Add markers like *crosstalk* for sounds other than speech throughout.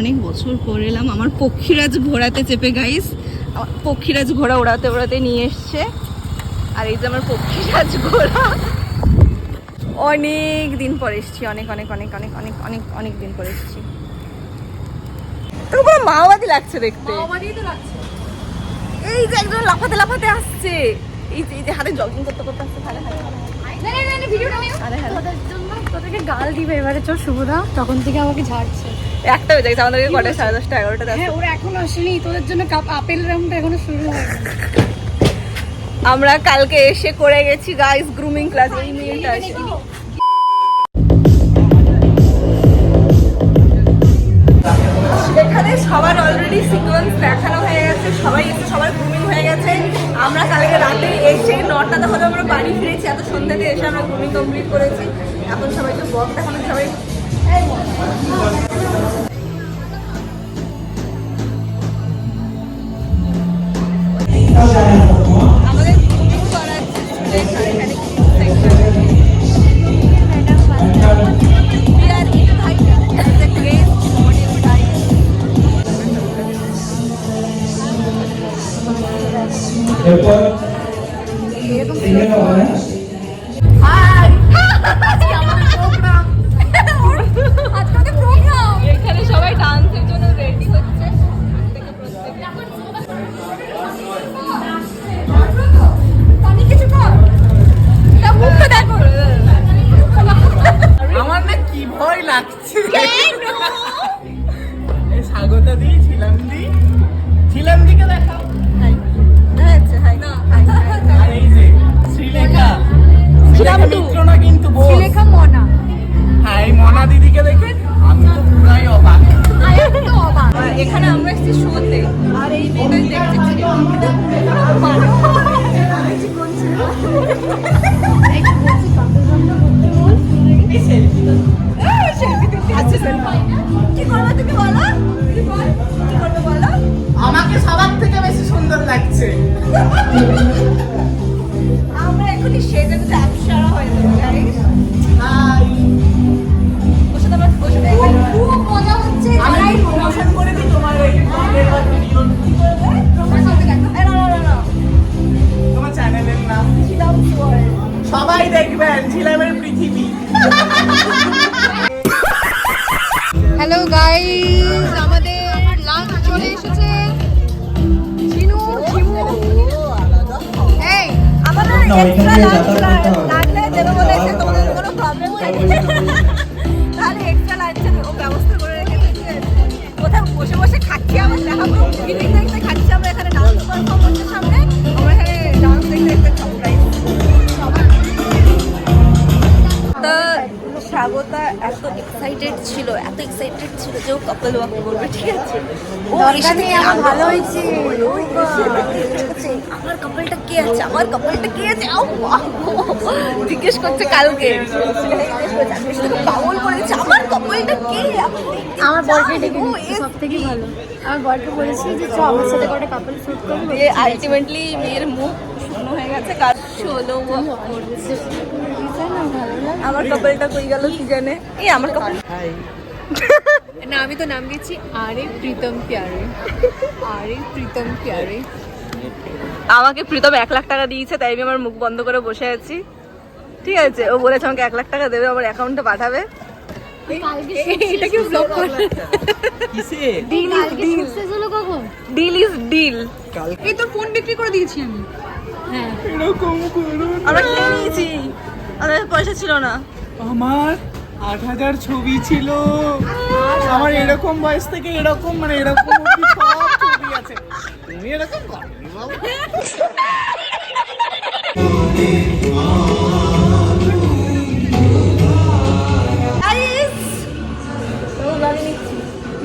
অনেক বছর পর এলাম। আমার পক্ষীরাজ ঘোড়াতে চেপে গাইস পক্ষীরাজ ঘোড়া ওড়াতে ওড়াতে নিয়ে এসছে। আর এই যে আমার পক্ষীরাজ ঘোড়া। অনেক দিন পর এসছি। অনেক অনেক অনেক অনেক অনেক অনেক অনেক দিন পর এসছি। তো পুরো মাওবাদী লাগছে দেখতে। এই যে একজন লাফাতে লাফাতে আসছে। এই যে এই যে হাতে জগিং করতে করতে আসছে। হারে হারে হারে। আরে হ্যাঁ তোদের জন্য তোদেরকে গাল দিবে এবারে। চল শুভদা তখন থেকে আমাকে ঝাড়ছে। একটা হয়ে যাচ্ছে আমাদেরকে কটা? সাড়ে দশটা এগারোটা হ্যাঁ ওরা এখনও আসেনি তোদের জন্য কাপ আপেল রাউন্ডটা এখনও শুরু হয়নি। আমরা কালকে এসে করে গেছি গাইস গ্রুমিং ক্লাস এই মেয়েটা এখানে সবার অলরেডি সিকোয়েন্স দেখানো হয়ে গেছে সবাই এসে সবার গ্রুমিং হয়ে গেছে। আমরা কালকে রাতে এসে নটাতে হলে আমরা বাড়ি ফিরেছি এত সন্ধ্যাতে এসে আমরা গ্রুমিং কমপ্লিট করেছি। এখন সবাইকে বক দেখানো সবাই এখানে সবাই ডান্সের জন্য রেডি হচ্ছে আমার না কি ভয় লাগছে? কেন? এই দি ছিলাম দি। ছিলাম দিকে দেখাও। দিদিকে দেখে? আমি তো পুরাই অবাক। এখানে আমরা এসেছি শোতে। আর এই মেয়েটা দেখছি কি করবে তুমি বলো তুমি বল কি করবে বলো আমাকে সবার থেকে বেশি সুন্দর লাগছে। আমরা এখনই সেজে অ্যাপসারা হয়ে যাব আমাদের না, ওইখান এক্সট্রা থেকে লাঞ্চ যাতায়াত করতে হবে। এক্সাইটেড ছিল এত এক্সাইটেড ছিল যে ও কাপল ওয়াক করবে ঠিক আছে ও এসে আমার ভালো হয়েছে। ও আমার কাপলটা কে আছে আমার কাপলটা কে আছে। জিজ্ঞেস করছে কালকে পাগল করেছি আমার কাপলটা কে আমার বরকে? ডেকে ও সব থেকে ভালো আমার বরকে বলেছি যে চ আমার সাথে কটা কাপল শুট করব আলটিমেটলি মেয়ের মুখ শুকনো হয়ে গেছে কাজ walk করছে। আমার কাপলটা কই গেল কি জানে? এই আমার কাপল। *laughs* না আমি তো নাম দিচ্ছি আরে প্রীতম প্যারে। আরে প্রীতম প্যারে। আমাকে প্রীতম এক লাখ টাকা দিয়েছে তাই আমি আমার মুখ বন্ধ করে বসে আছি। ঠিক আছে ও বলেছে আমাকে এক লাখ টাকা দেবে আমার অ্যাকাউন্টে পাঠাবে। এটা কি ব্লগ করে deal deal deal is deal এই তোর ফোন বিক্রি করে দিয়েছি আমি। হ্যাঁ। এরকম করুন আমরা খেয়ে নিয়েছি। আমাদের পয়সা ছিল না। আমার আট হাজার ছবি ছিল। আমার এরকম বয়স থেকে এরকম মানে এরকম ছবি আছে। তুমি এরকম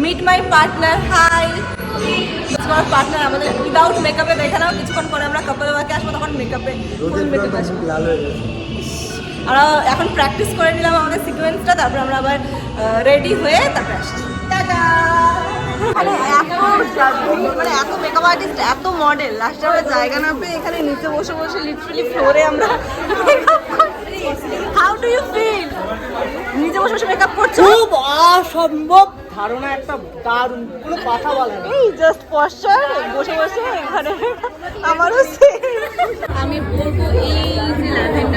মিট মাই পার্টনার হাই আমার পার্টনার আমাদের উইদাউট মেকআপে দেখে নাও কিছুক্ষণ পরে আমরা কাপল ওয়াকে আসব তখন মেকআপে ফুল মেকআপে আসব। আমরা এখন প্র্যাকটিস করে নিলাম আমাদের সিকোয়েন্সটা তারপর আমরা আবার রেডি হয়ে তারপরে আসছি। মানে এত মানে এত মেকআপ আর্টিস্ট এত মডেল লাস্টে আমরা জায়গা না পেয়ে এখানে নিচে বসে বসে লিটারালি ফ্লোরে আমরা হাউ ডু ইউ ফিল নিচে বসে বসে মেকআপ করছ? খুব অসম্ভব ধারণা একটা দারুণ পুরো কথা বলে না। এই জাস্ট পশ্চার বসে বসে এখানে আমারও। আমি বলব এই যে ল্যাভেন্ডার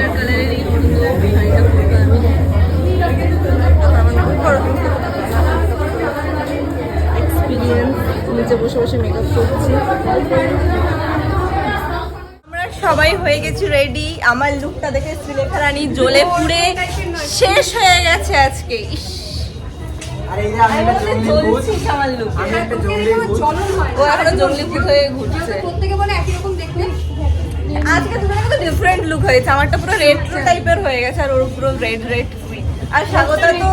নিচে বসে বসে মেকআপ করছি আমরা সবাই হয়ে গেছি রেডি আমার লুকটা দেখে শ্রীলেখা রানী জ্বলে পুড়ে শেষ হয়ে গেছে আজকে। ইস। আমার ভূত। ও এখনও জঙ্গলি ভূত হয়ে ঘুরছে। আজকে দুজনের মতো ডিফারেন্ট লুক হয়েছে। আমারটা পুরো রেট্রো টাইপের হয়ে গেছে আর ওর পুরো রেড রেড আর স্বাগতা তো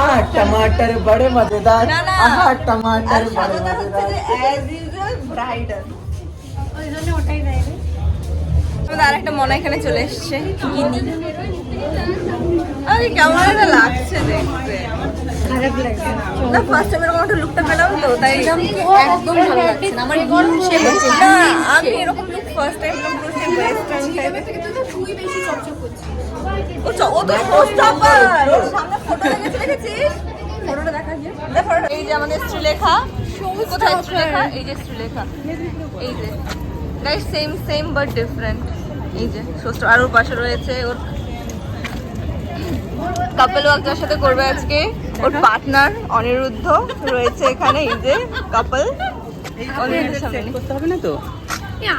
আহ টমাটার বড়ে মজেদার। আহ টমাটার বড়ে মজেদার অ্যাজ ইউজুয়াল ব্রাইডাল ওই জন্য ওটাই দেয় রে। আমাদের আরেকটা মনে এখানে চলে এসছে আরে কেমন একটা লাগছে দেখতে। না ফার্স্ট টাইম এরকম একটা লুকটা পেলাম তো তাই একদম ভালো লাগছে আমার হিংসে হচ্ছে না আমি এরকম ফার্স্ট টাইম পেলাম পুরো ওয়েস্টার্ন টাইপের তুই বেশি চকচক করছিস। ও তো শোস্টপার ওর সামনে ফটো লেগেছে দেখেছিস? ফটোটা দেখা গিয়ে। ফটোটা এই যে আমাদের শ্রীলেখা। কোথায় শ্রীলেখা? এই যে শ্রীলেখা। এই যে। Guys same same but different এই যে শোস্ট আর ওর পাশে রয়েছে ওর কাপল ওয়ার্ক যার সাথে করবে আজকে। ওর পার্টনার অনিরুদ্ধ রয়েছে এখানে। এই যে কাপল অনিরুদ্ধের সামনে। করতে হবে না তো?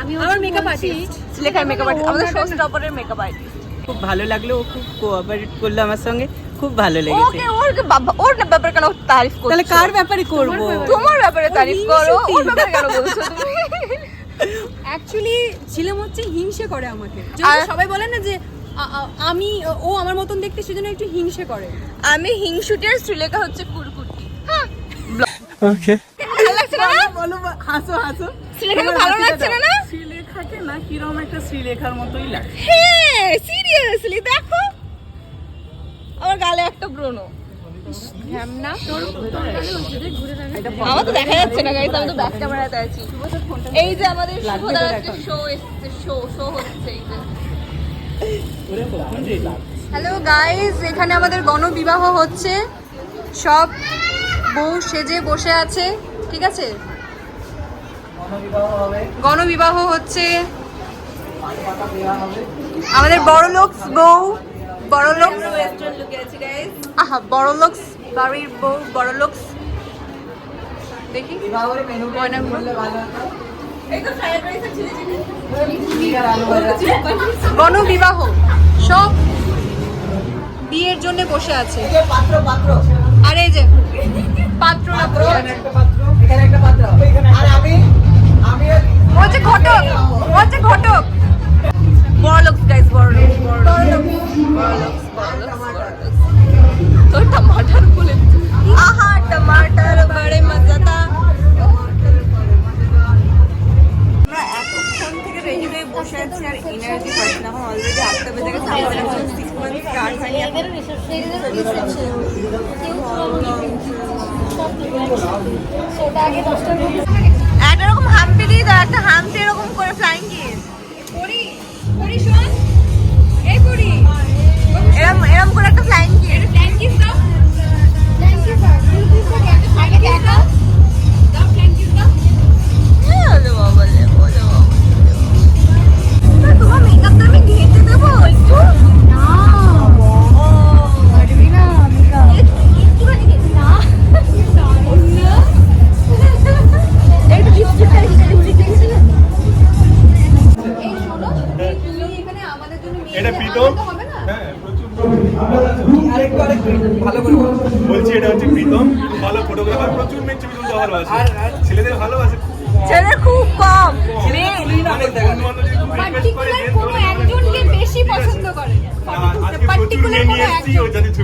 আমি আমার মেকআপ আর্টিস্ট শ্রীলেখার মেকআপ আর্টিস্ট আমাদের শোস্টপারের মেকআপ আর্টিস্ট খুব ভালো লাগল ও খুব কোঅপারেট করল আমার সঙ্গে খুব ভালো লেগেছে। ওকে ওর বাবা ওর ব্যাপারে কেন তারিফ করছ? তাহলে কার ব্যাপারে করব? তোমার ব্যাপারে তারিফ করো ওর ব্যাপারে কেন বলছো তুমি? অ্যাকচুয়ালি ছিলাম হচ্ছে হিংসে করে আমাকে। যদি সবাই বলে না যে আমি ও আমার মতন দেখতে সেজন্য একটু হিংসে করে। আমি হিংসুটি আর শ্রীলেখা হচ্ছে কুরকুটি। হ্যাঁ। ওকে ভালো লাগছে না? না? বলো হাসো হাসো। শ্রীলেখাকে ভালো লাগছে না না? শ্রীলেখাকে না কিরম একটা শ্রীলেখার মতোই লাগে হ্যাঁ সিরিয়াসলি দেখো। আমার গালে একটা ব্রণ। আমার তো দেখা যাচ্ছে না গাইস আমি তো ব্যাক ক্যামেরাতে আছি। এই যে আমাদের শুভদার একটা শো এসছে শো শো হচ্ছে এই যে। হ্যালো গাইস এখানে আমাদের গণবিবাহ হচ্ছে। সব বউ সেজে বসে আছে ঠিক আছে? গণবিবাহ হচ্ছে আমাদের বড় লোক বউ বড় লোক আমরা ওয়েস্টার্ন লুকে আছি গাইস আহা বড় লোক বাড়ির বউ বড় লোক দেখি। মেনু আর আর গণবিবাহ। সব বিয়ের জন্য বসে আছে। এই যে পাত্র পাত্র। আর এই যে পাত্র এখানে একটা পাত্র। পাত্র। আর আমি ও ঘটক ও ঘটক। বড় লোক গাইস বড় লোক বড় লোক বড় লোক বড় লোক বড় লোক তো টমাটার বলে আহা ছবি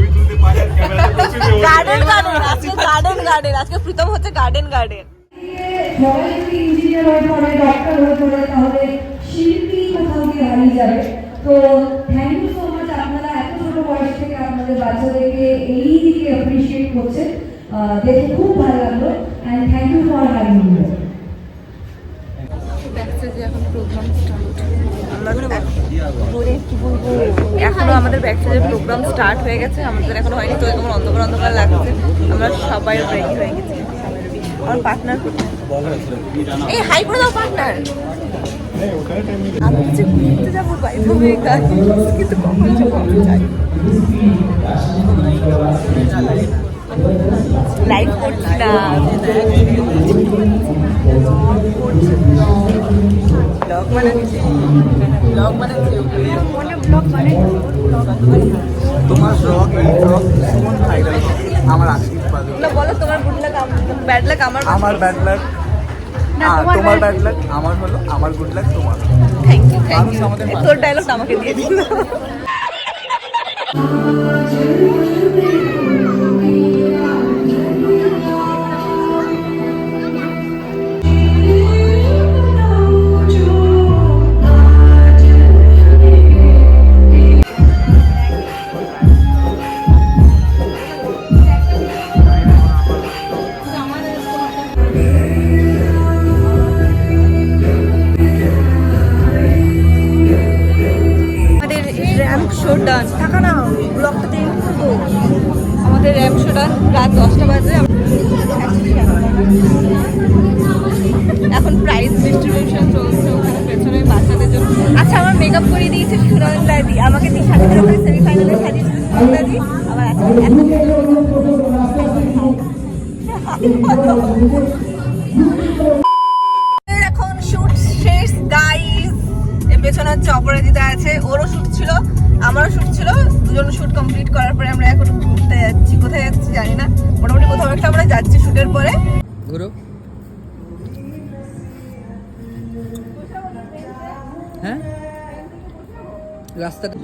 তুলতে পারে আর ক্যামেরাতে প্রচুর মেয়ে বসে গার্ডেন গার্ডেন আজকে গার্ডেন গার্ডেন আজকে প্রীতম হচ্ছে গার্ডেন গার্ডেন সবাই যদি ইঞ্জিনিয়ার হয়ে পড়ে ডক্টর হয়ে পড়ে তাহলে শিল্পী কোথাও গিয়ে হারিয়ে যাবে তো থ্যাংক ইউ সো মাচ আপনারা এত ছোট বয়স থেকে আপনাদের বাচ্চাদেরকে এই দিকে অ্যাপ্রিসিয়েট করছেন। আহ, দেখে খুব ভালো লাগল। এখনও আমাদের ব্যাক সাইডের প্রোগ্রাম স্টার্ট হয়ে গেছে। আমাদের এখন হয়নি, তো এরকম অন্ধকার অন্ধকার লাগছে। আমরা সবাই রেডি হয়ে গেছি। আমার পার্টনার এই হাই করে দাও পার্টনার বাইরে কিন্তু কখন করছি না। ব্লগ বানাচ্ছি ব্লগ বানাচ্ছি তোমার ব্লগ এই ব্লগ কোন ভাইরাল আমার আশীর্বাদ। না বলো তোমার গুড লাক ব্যাড লাক আমার আমার ব্যাড লাক তোমার ব্যাড লাক আমার হলো আমার গুড লাক তোমার। Thank you thank you. তোর ডায়লগটা আমাকে দিয়ে দিন *laughs* আচ্ছা আমার মেকআপ করে দিয়েছে সুরজ দাদি। আমাকে তিন সাথে করে সেমিফাইনালে সাজিয়েছিল সুরজ দাদি। আবার *laughs* এখন শুট শেষ গাইস পেছনে হচ্ছে অপরাজিতা আছে। ওরও শুট ছিল আমারও শুট ছিল। দুজন শুট কমপ্লিট করার পরে আমরা এখন ঘুরতে যাচ্ছি। কোথায় যাচ্ছি জানি না। মোটামুটি কোথাও একটা আমরা যাচ্ছি শুটের পরে। ঘুরো। হ্যাঁ? রাস্তাটা